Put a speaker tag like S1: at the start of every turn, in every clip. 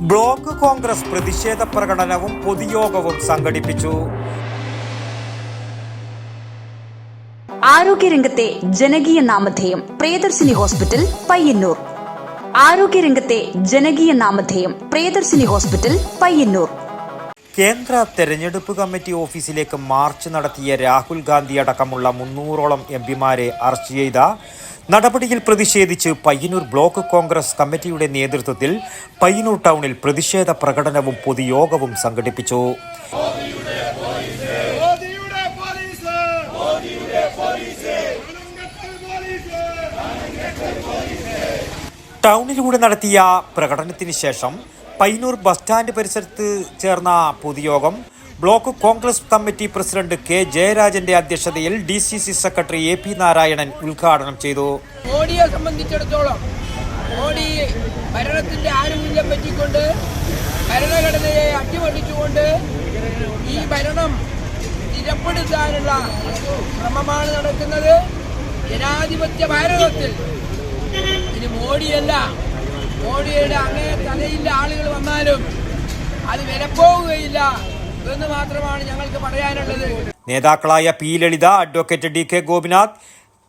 S1: Block Congress പ്രതിഷേധ പ്രകടനവും പൊതുയോഗവും സംഘടിപ്പിച്ചു.
S2: ആരോഗ്യരംഗത്തെ ജനകീയ നാമധേയം പ്രിയദർശിനി ഹോസ്പിറ്റൽ പയ്യന്നൂർ. ആരോഗ്യരംഗത്തെ ജനകീയ നാമധേയം പ്രിയദർശിനി ഹോസ്പിറ്റൽ പയ്യന്നൂർ.
S1: കേന്ദ്ര തെരഞ്ഞെടുപ്പ് കമ്മിറ്റി ഓഫീസിലേക്ക് മാർച്ച് നടത്തിയ രാഹുൽ ഗാന്ധി അടക്കമുള്ള മുന്നൂറോളം എം പിമാരെ അറസ്റ്റ് ചെയ്ത നടപടിയിൽ പ്രതിഷേധിച്ച് പയ്യന്നൂർ ബ്ലോക്ക് കോൺഗ്രസ് കമ്മിറ്റിയുടെ നേതൃത്വത്തിൽ പയ്യന്നൂർ ടൗണിൽ പ്രതിഷേധ പ്രകടനവും പൊതുയോഗവും സംഘടിപ്പിച്ചു. ടൗണിലൂടെ നടത്തിയ പ്രകടനത്തിന് ശേഷം പയ്യന്നൂർ ബസ് സ്റ്റാൻഡ് പരിസരത്ത് ചേർന്ന പൊതുയോഗം. Block Congress committee president K ജയരാജന്റെ അധ്യക്ഷതയിൽ D C C secretary A P Narayanan ഉദ്ഘാടനം ചെയ്തു.
S3: മോഡിയെ സംബന്ധിച്ചിടത്തോളം മോഡി ഭരണത്തിന്റെ ആനുകൂല്യം പറ്റിക്കൊണ്ട് ഭരണഘടനയെ അട്ടിമറിച്ചുകൊണ്ട് ഈ ഭരണം സ്ഥിരപ്പെടുത്താനുള്ള ശ്രമമാണ് നടക്കുന്നത്. ജനാധിപത്യ ഭാരതത്തിൽ ഇനി മോഡിയല്ല. മോഡിയുടെ അങ്ങനെ തലയില്ല ആളുകൾ വന്നാലും അത് വിലപ്പോവുകയില്ല എന്ന് മാത്രമാണ് ഞങ്ങൾക്ക് പറയാനുള്ളത്.
S1: നേതാക്കളായ P Lalitha advocate D K Gopinath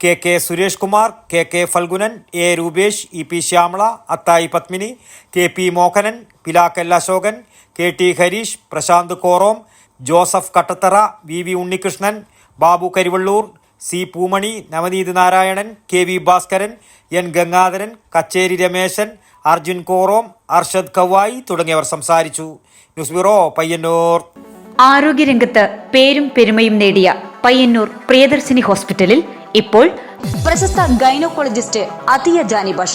S1: K K Suresh Kumar K K Phalgunan A Rupesh E P Shyamala Athayi Padmini K P Mohanan Pilakkal Ashokan K T Harish Prashanth Korom Joseph Kattathara V V Unnikrishnan Babu Karivellur C Poomani Navaneeth Narayanan K V Bhaskaran N Gangadharan Kacheri Rameshan Arjun Korom Arshad Kavayi തുടങ്ങിയവർ സംസാരിച്ചു. News bureau Payyanur.
S2: ആരോഗ്യരംഗത്ത് പേരും പെരുമയും നേടിയ പയ്യന്നൂർ പ്രിയദർശിനി ഹോസ്പിറ്റലിൽ ഇപ്പോൾ പ്രശസ്ത gynaecologist അതിയ Jani ബഷ